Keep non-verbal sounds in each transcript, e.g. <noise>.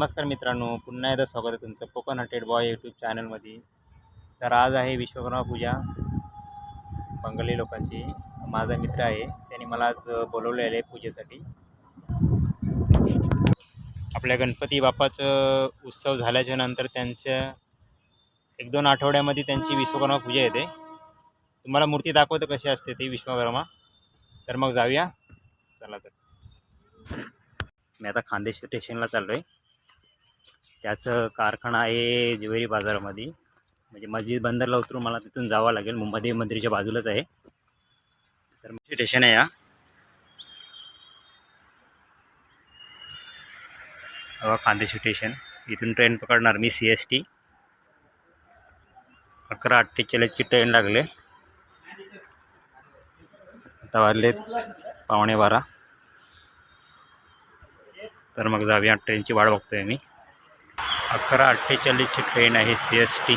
नमस्कार मित्रांनो पुन्हा एकदा स्वागत आहे तुमचं कोकण हटेड बॉय यूट्यूब चॅनलमध्ये. तर आज आहे विश्वकर्मा पूजा. बंगाली लोकांची माझा मित्र आहे त्यांनी मला आज बोलवलेलं आहे पूजेसाठी. आपल्या गणपती बाप्पाचं उत्सव झाल्याच्यानंतर त्यांच्या एक दोन आठवड्यामध्ये त्यांची विश्वकर्मा पूजा येते. तुम्हाला मूर्ती दाखवतं कशी असते ती विश्वकर्मा. तर मग जाऊया. चला तर. मी आता खानदेश स्टेशनला चाललो आहे त्याचं कारखाना आहे ज्वेरी बाजारामध्ये. म्हणजे मस्जिद बंदरला उतरून मला तिथून जावं लागेल. मुंबई मंदिरच्या बाजूलाच आहे. तर स्टेशन आहे या बघा खानदेश स्टेशन इथून ट्रेन पकडणार मी सी एस टी अकरा अठ्ठेचाळीसची ट्रेन लागले. आता वाजलेत पावणे बारा. तर मग जाऊया. ट्रेनची वाट बघतोय मी. अकरा अठ्ठेचाळीसची ट्रेन आहे सी एस टी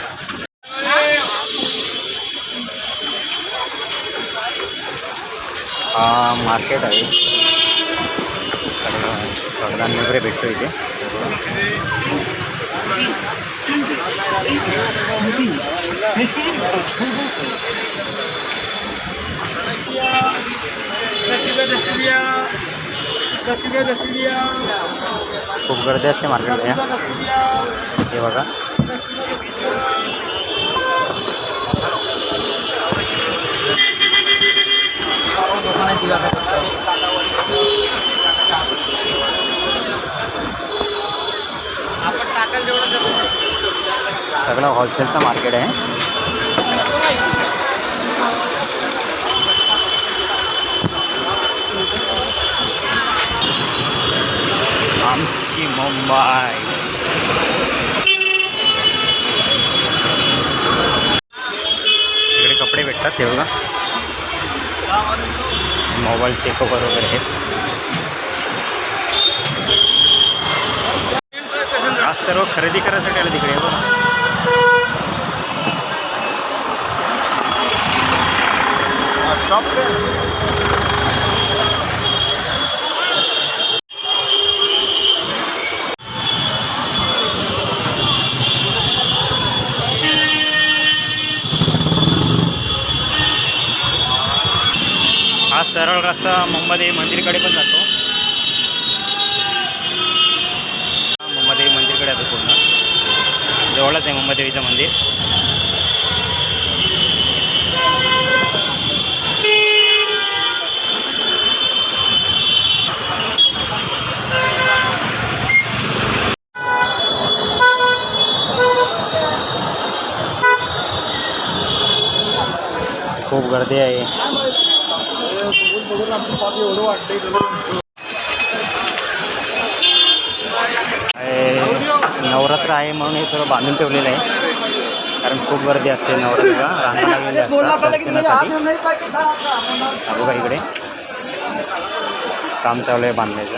मार्केट आहे. कडधान्य वगैरे भेटतो इथे. खूप गर्दी असते मार्केटला हे बघा. सगळं होलसेलचं मार्केट आहे. आमची मुंबई. इकडे कपडे भेटतात ते बघा. मोबाईल कवर वगैरे आहेत. आज सर्व खरेदी करायसाठी आलं तिकडे हो. बघा शॉप सरळ मंदिरकडे पण जातो. हा मंदिरकडे जातो पूर्ण. जवळच आहे मुंबई मंदिर. खूप गर्दी आहे. आहे, नवरात्र आहे म्हणून हे सर्व बांधून ठेवलेलं आहे. कारण खूप गर्दी असते नवरात्रीला रांगा <laughs> लागलेल्या असतात दर्शनासाठी. बघा इकडे. काम चालू आहे बांधण्याचं.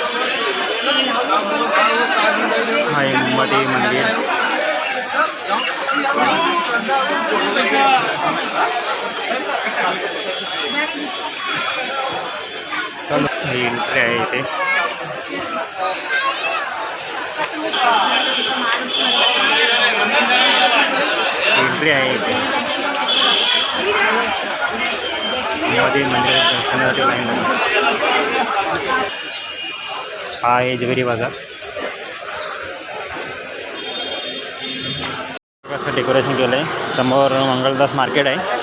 एक मध्ये मंदिर चलो ही एंट्री आहे इथे एंट्री आहे इथे मध्ये मंदिरात दर्शनासाठी लाईन लागली. हा आहे जवेरी बाजार. कसं डेकोरेशन केलं आहे समोर मंगलदास मार्केट आहे.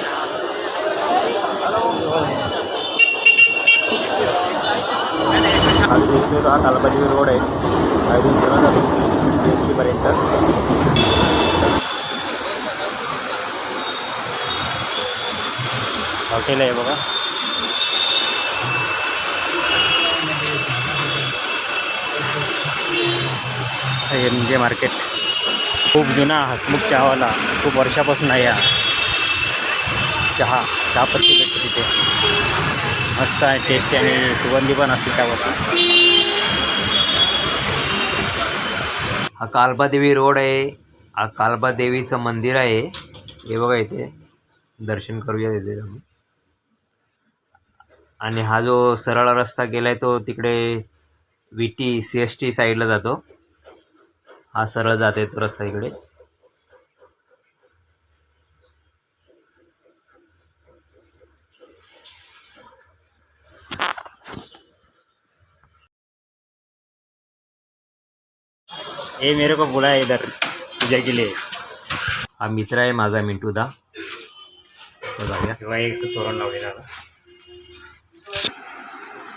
हा दिसतोय तो हा कालबाजी रोड आहे. एस टीपर्यंत हॉटेल आहे बघा. एम जे मार्केट खूप जुना हसमुख चहावाला खूप वर्षापासून आहे हा. चहा चहापत्ती भेटते तिथे. मस्त आहे टेस्टी आणि सुगंधी पण असते त्यावर. हा कालबादेवी रोड आहे. हा कालबादेवीचं मंदिर आहे. हे बघा इथे. दर्शन करूया तिथे आणि हा जो सरळ रस्ता गेला आहे तो तिकडे V T C S T साईडला जातो. हा सरळ जाते तो रस्ता इकडे. ए मेरे को बोला है इधर पूजा के लिए. हा मित्र आहे माझा मिंटू दा तेव्हा एक चोरण लावलेला.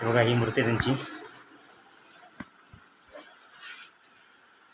हे बघा ही मूर्ती त्यांची.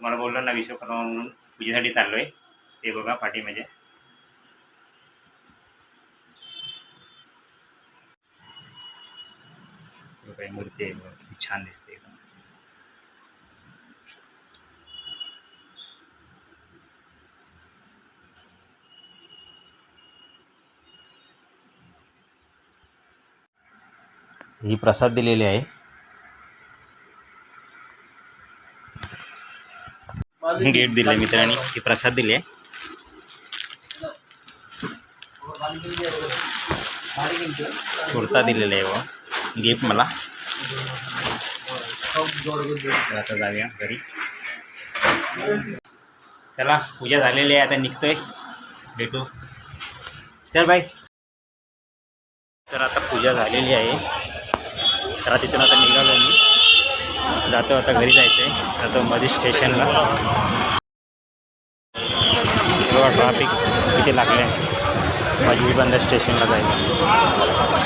तुम्हाला बोललो ना विश्वकर्मा म्हणून पूजेसाठी चाललोय. ते बघा पाठीमध्ये काही मूर्ती आहे किती छान दिसते. एकदम. ही प्रसाद दिलेली आहे. गेट दिले मित्रांनी ही प्रसाद दिली आहे कुर्ता दिलेला आहे व गिफ्ट मला. आता जाऊया घरी. चला पूजा झालेली आहे आता निघतोय. भेटू. चल बाय तर आता पूजा झालेली आहे. तर तिथून आता निघालो मी. जातो आता घरी जायचं आहे जातो मध्ये स्टेशनला. बघा ट्रॅफिक किती लागले माझी बंद स्टेशनला जायला.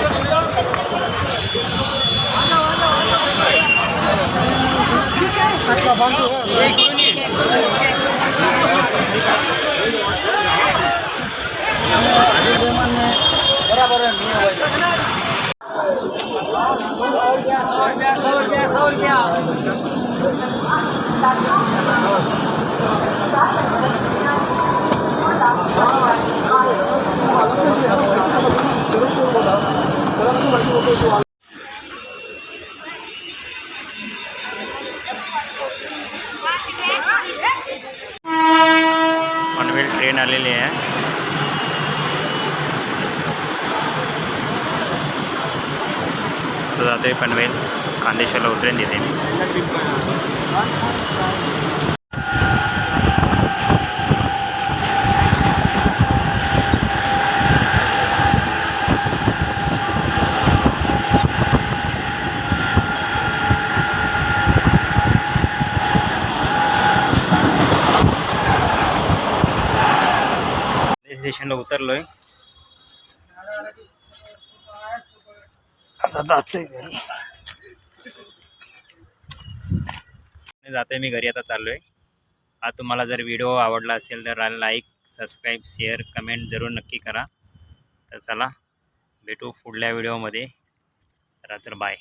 पनवेल ट्रेन आलेली आहे. जाते पनवेल खानदेशाला उतरेन तिथे मी. स्टेशनला उतरलोय. आता जातोय घरी. जातोय मी घरी आता चाललोय. हा तुम्हाला जर व्हिडिओ आवडला असेल तर लाईक सबस्क्राईब शेअर कमेंट जरूर नक्की करा. तर चला भेटू पुढल्या व्हिडिओमध्ये. तर तर बाय